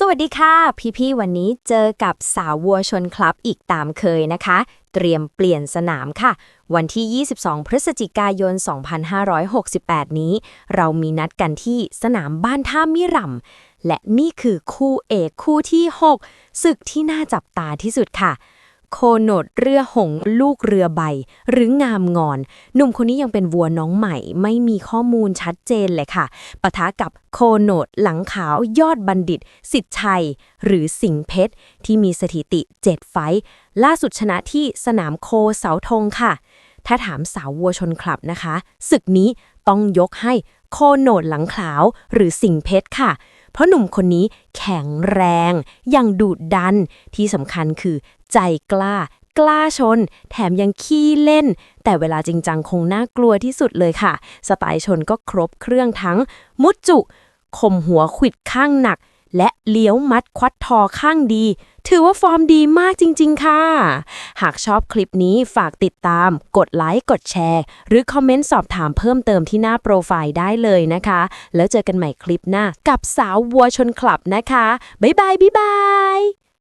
สวัสดีค่ะ พี่ๆ วันนี้เจอกับสาววัวชนคลับอีกตามเคยนะคะ เตรียมเปลี่ยนสนามค่ะ วันที่ 22 พฤศจิกายน 2568 นี้ เรามีนัดกันที่สนามบ้านท่ามิรำและนี่คือคู่เอกคู่ที่ 6 ศึกที่น่าจับตาที่สุดค่ะ โคโนดเรือหงลูกเรือใบ หรืองามงอน หนุ่มคนนี้ยังเป็นวัวน้องใหม่ ไม่มีข้อมูลชัดเจนเลยค่ะปะทะกับโคโนดหลังขาวยอดบัณฑิต สิทธิ์ชัย หรือสิงเพชร ที่มีสถิติ 7 ไฟท์ล่าสุดชนะที่สนามโคเสาธงค่ะ ถ้าถามสาววัวชนคลับนะคะศึกนี้ต้องยกให้โคโนดหลังขาวหรือสิงเพชรค่ะ เพราะหนุ่มคนนี้แข็งแรง ยังดูดดัน ที่สำคัญคือใจกล้า กล้าชน แถมยังขี้เล่น แต่เวลาจริงจังคงน่ากลัวที่สุดเลยค่ะ สไตล์ชนก็ครบเครื่องทั้ง มุดจุข่มหัวขวิดข้างหนัก และเลี้ยวมัดควัดทอข้างดี ถือว่าฟอร์มดีมากจริง ๆ ค่ะ หากชอบคลิปนี้ฝากติดตาม กดไลค์ กดแชร์ หรือคอมเมนต์สอบถามเพิ่มเติมที่หน้าโปรไฟล์ได้เลยนะคะ แล้วเจอกันใหม่คลิปหน้า กับสาววัวชนคลับนะคะ บ๊ายบายบ๊ายบาย